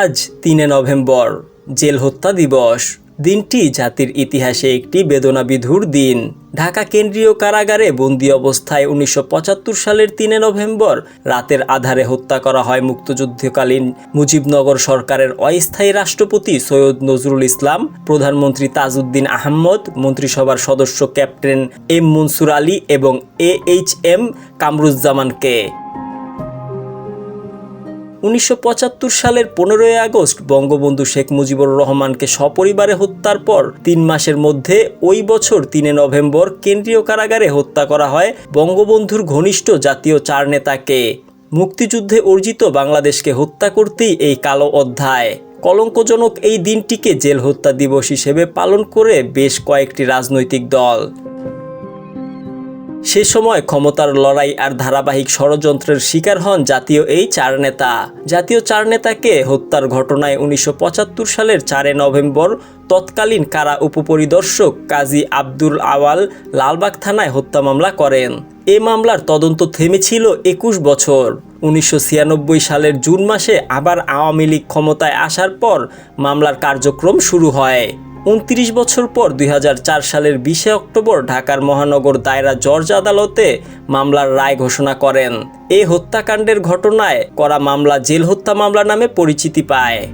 আজ তিনে November, jail হত্যা দিবস। দিনটি জাতির ইতিহাসে একটি বেদনাবিধুর দিন। ঢাকা কেন্দ্রীয় কারাগারে বন্দি অবস্থায় উনিশশো পঁচাত্তর সালের তিনে নভেম্বর রাতের আধারে হত্যা করা হয় মুক্তযুদ্ধকালীন মুজিবনগর সরকারের অস্থায়ী রাষ্ট্রপতি সৈয়দ নজরুল ইসলাম, প্রধানমন্ত্রী তাজউদ্দিন আহমদ, মন্ত্রিসভার সদস্য ক্যাপ্টেন এম মনসুর আলী এবং এ এইচ এম কামরুজ্জামানকে। উনিশশো পঁচাত্তর সালের পনেরোই আগস্ট বঙ্গবন্ধু শেখ মুজিবুর রহমানকে সপরিবারে হত্যার পর তিন মাসের মধ্যে ওই বছর তিনে নভেম্বর কেন্দ্রীয় কারাগারে হত্যা করা হয় বঙ্গবন্ধুর ঘনিষ্ঠ জাতীয় চার নেতাকে। মুক্তিযুদ্ধে অর্জিত বাংলাদেশকে হত্যা করতেই এই কালো অধ্যায়। কলঙ্কজনক এই দিনটিকে জেল হত্যা দিবস হিসেবে পালন করে বেশ কয়েকটি রাজনৈতিক দল। সে সময় ক্ষমতার লড়াই আর ধারাবাহিক ষড়যন্ত্রের শিকার হন জাতীয় এই চার নেতা। জাতীয় চার নেতাকে হত্যার ঘটনায় উনিশশো পঁচাত্তর সালের চারে নভেম্বর তৎকালীন কারা উপপরিদর্শক কাজী আব্দুল আওয়াল লালবাগ থানায় হত্যা মামলা করেন। এ মামলার তদন্ত থেমেছিল একুশ বছর। উনিশশো ছিয়ানব্বই সালের জুন মাসে আবার আওয়ামী লীগ ক্ষমতায় আসার পর মামলার কার্যক্রম শুরু হয়। উনত্রিশ বছর পর দুই হাজার চার সালের বিশে অক্টোবর ঢাকার মহানগর দায়রা জর্জ আদালতে মামলার রায় ঘোষণা করেন। এই হত্যাকাণ্ডের ঘটনায় করা মামলা জেল হত্যা মামলা নামে পরিচিতি পায়।